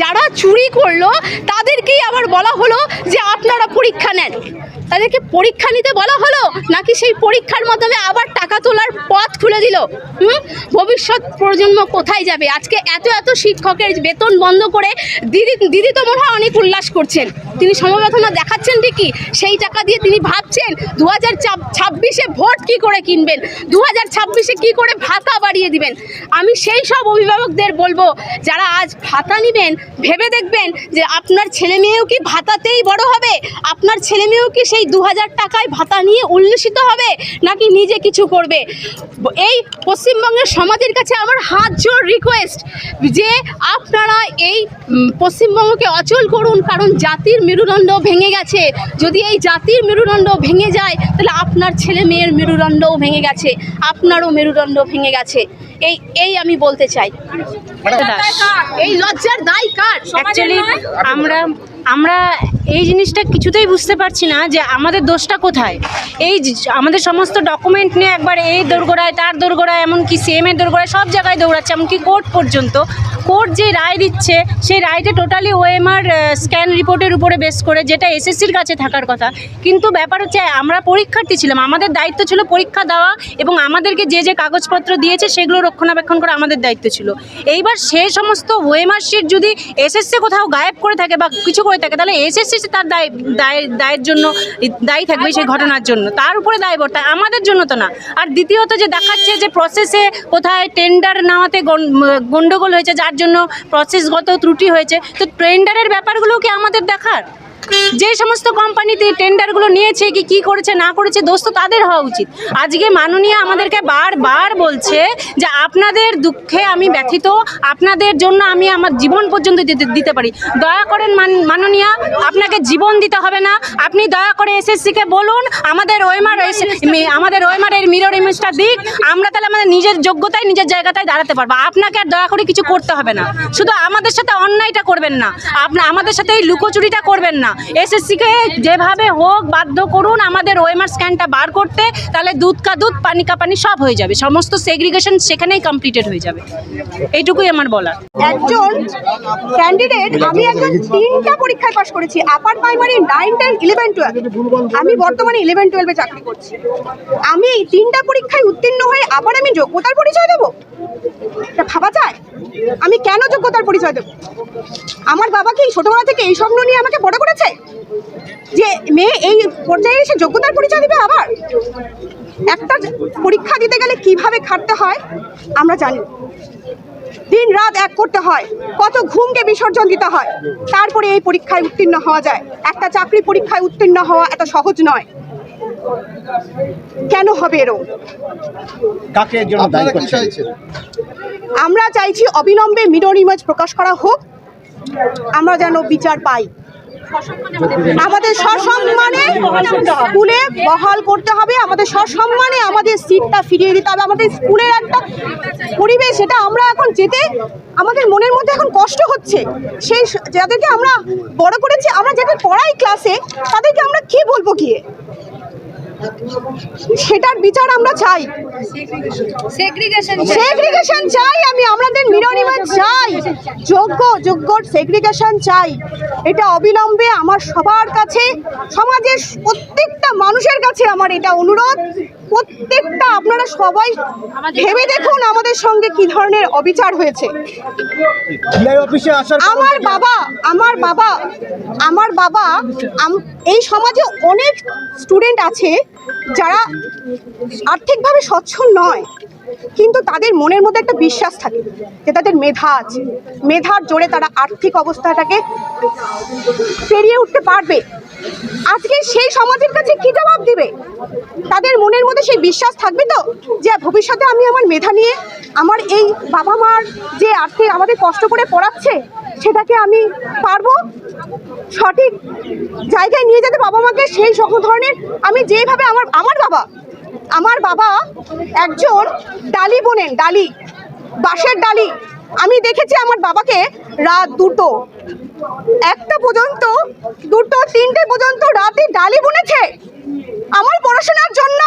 যারা চুরি করল, তাদেরকেই আবার বলা হলো যে আপনারা পরীক্ষা নেন। তাদেরকে পরীক্ষা নিতে বলা হলো, নাকি সেই পরীক্ষার মাধ্যমে আবার টাকা তোলার খুলে দিল। হুম? ভবিষ্যৎ প্রজন্ম কোথায় যাবে? আজকে এত এত শিক্ষকের বেতন বন্ধ করে দিদি দিদি তো মনে হয় অনেক উল্লাস করছেন। তিনি সমবেদনা দেখাচ্ছেন ঠিকই, সেই টাকা দিয়ে তিনি ভাবছেন দু হাজার ছাব্বিশে ভোট কি করে কিনবেন? দু হাজার ছাব্বিশে কী করে ভাতা বাড়িয়ে দিবেন? আমি সেই সব অভিভাবকদের বলব, যারা আজ ভাতা নেবেন, ভেবে দেখবেন যে আপনার ছেলে মেয়েও কি ভাতাতেই বড় হবে? আপনার ছেলে মেয়েও কি সেই দু হাজার টাকায় ভাতা নিয়ে উল্লসিত হবে? নাকি নিজে কিছু করবে? এই পশ্চিমবঙ্গের সমাজের কাছে আমার হাত জোর রিকোয়েস্ট যে আপনারা এই পশ্চিমবঙ্গকে অচল করুন কারণ জাতির মেরুদণ্ড ভেঙে গেছে। যদি এই জাতির মেরুদণ্ড ভেঙে যায় তাহলে আপনার ছেলে মেয়ের মেরুদণ্ডও ভেঙে গেছে আপনারও মেরুদণ্ড ভেঙে গেছে। এই এই আমি বলতে চাই। এই লজ্জার দায় কার? অ্যাকচুয়ালি আমরা আমরা এই জিনিসটা কিছুতেই বুঝতে পারছি না যে আমাদের দোষটা কোথায়। এই আমাদের সমস্ত ডকুমেন্ট নিয়ে একবার এই দোরগোড়ায়, তার দোরগোড়ায়, এমনকি সিএমের দোরগোড়ায় সব জায়গায় দৌড়াচ্ছে, এমনকি কোর্ট পর্যন্ত। কোর্ট যে রায় দিচ্ছে, সেই রায়টা টোটালি ওএমআর স্ক্যান রিপোর্টের উপরে বেস করে, যেটা এসএসসির কাছে থাকার কথা। কিন্তু ব্যাপার হচ্ছে, আমরা পরীক্ষার্থী ছিলাম, আমাদের দায়িত্ব ছিল পরীক্ষা দেওয়া এবং আমাদেরকে যে যে কাগজপত্র দিয়েছে, সেগুলো রক্ষণাবেক্ষণ করা আমাদের দায়িত্ব ছিল। এইবার সে সমস্ত ওএমআর শিট যদি এসএসসি কোথাও গায়েব করে থাকে বা কিছু করে থাকে, তাহলে এসএসসি তার দায় দায়ের দায়ের জন্য দায়ী থাকবে সেই ঘটনার জন্য। তার উপরে দায়বর্তা আমাদের জন্য তো না। আর দ্বিতীয়ত যে দেখাচ্ছে যে প্রসেসে কোথায় টেন্ডার নেওয়াতে গন্ডগোল হয়েছে, যার জন্য প্রসেসগত ত্রুটি হয়েছে, তো টেন্ডারের ব্যাপারগুলো কি আমাদের দেখার? যে সমস্ত কোম্পানিতে টেন্ডারগুলো নিয়েছে, কি কি করেছে, না করেছে দোস্ত তাদের হওয়া উচিত। আজকে মাননীয় আমাদেরকে বারবার বলছে যে আপনাদের দুঃখে আমি ব্যথিত, আপনাদের জন্য আমি আমার জীবন পর্যন্ত দিতে পারি। দয়া করেন মান- মাননীয়া, আপনাকে জীবন দিতে হবে না। আপনি দয়া করে এসএসসিকে বলুন, আমাদের ওয়েমার আমাদের ওয়েমারের মিরর ইমেজটা দিক। আমরা তাহলে আমাদের নিজের যোগ্যতায়, নিজের জায়গাটায় দাঁড়াতে পারব। আপনাকে আর দয়া করে কিছু করতে হবে না। শুধু আমাদের সাথে অন্যায়টা করবেন না। আপনি, আমাদের সাথে এই লুকোচুরিটা করবেন না। এসএসসিকে যেভাবে হোক বাধ্য করুন আমাদের ওয়েমার স্ক্যানটা বার করতে তাহলে দুধ কা দুধ পানি কা পানি সব হয়ে যাবে। সমস্ত সেগ্রিগেশন সেখানেই কমপ্লিটেড হয়ে যাবে। এইটুকুই আমার বলার। একজন ক্যান্ডিডেট আমি একজন তিনটা পরীক্ষায় পাশ করেছি upper primary nine ten eleven twelve আমি বর্তমানে ইলেভেন টুয়েলভে চাকরি করছি। আমি এই তিনটা পরীক্ষায় উত্তীর্ণ হয়ে আবার আমি যোগ্যতার পরিচয় দেবো? এটা ভাবা যায়? আমি কেন যোগ্যতার পরিচয় দেবো? আমার বাবা কি ছোটবেলা থেকে এই স্বপ্ন নিয়ে আমাকে বড় করেছে? যে মেয়ে এই পর্যায়ে এসে যোগ্যতার পরিচয় দিবে আবার? একটা পরীক্ষা দিতে গেলে কীভাবে খাটতে হয় আমরা জানি। দিন রাত এক করতে হয় কত ঘুমকে বিসর্জন দিতে হয় তারপরে এই পরীক্ষায় উত্তীর্ণ হওয়া যায়। একটা চাকরি পরীক্ষায় উত্তীর্ণ হওয়া এত সহজ নয়। কেন হবে এরকম? কাকে জন্য দায়ী করছেন? আমরা চাইছি অবিলম্বে মিরর ইমেজ প্রকাশ করা হোক। আমরা যেন বিচার পাই। আমাদের সসম্মানে স্কুলে বহাল করতে হবে। আমাদের সসম্মানে আমাদের সিটটা ফিরিয়ে দিতে হবে। আমাদের স্কুলের একটা পরিবেশ এটা আমরা এখন যেতে আমাদের মনের মধ্যে এখন কষ্ট হচ্ছে। সেই যাদেরকে আমরা বড় করেছি, আমরা যাদের পড়াই ক্লাসে তাদেরকে আমরা কি বলব গিয়ে? সেটার বিচার আমরা চাই। সেগ্রিগেশন চাই। আমি আমাদের মিরর ইমেজ চাই যোগ্য যোগ্য সেগ্রিগেশন চাই। এটা অবিলম্বে আমার সবার কাছে সমাজের প্রত্যেকটা মানুষের কাছে আমার এটা অনুরোধ। প্রত্যেকটা আপনারা সবাই ভেবে দেখুন আমাদের সঙ্গে কি ধরনের অবিচার হয়েছে। আমার বাবা আমার বাবা আমার বাবা এই সমাজে অনেক স্টুডেন্ট আছে যারা আর্থিকভাবে সচ্ছল নয়। কিন্তু তাদের মনের মধ্যে একটা বিশ্বাস থাকে যে তাদের মেধা আছে। মেধার জোরে তারা আর্থিক অবস্থাটাকে পেরিয়ে উঠতে পারবে। আজকে সেই সমাজের কাছে কি জবাব দিবে? তাদের মনের মধ্যে সেই বিশ্বাস থাকবে তো? যে ভবিষ্যতে আমি আমার মেধা নিয়ে আমার এই বাবা মার যে আর্থিক আমাদের কষ্ট করে পড়াচ্ছে, সেটাকে আমি পারব? সঠিক জায়গায় নিয়ে যেতে বাবা মাকে সেই সকল ধরনের আমি যেভাবে আমার আমার বাবা আমার বাবা একজন ডালি বোনেন, ডালি, বাঁশের ডালি। আমি দেখেছি আমার বাবাকে রাত দুটো। একটা পর্যন্ত, দুটো, তিনটে পর্যন্ত রাতে ডালি বুনেছে আমার পড়াশোনার জন্য।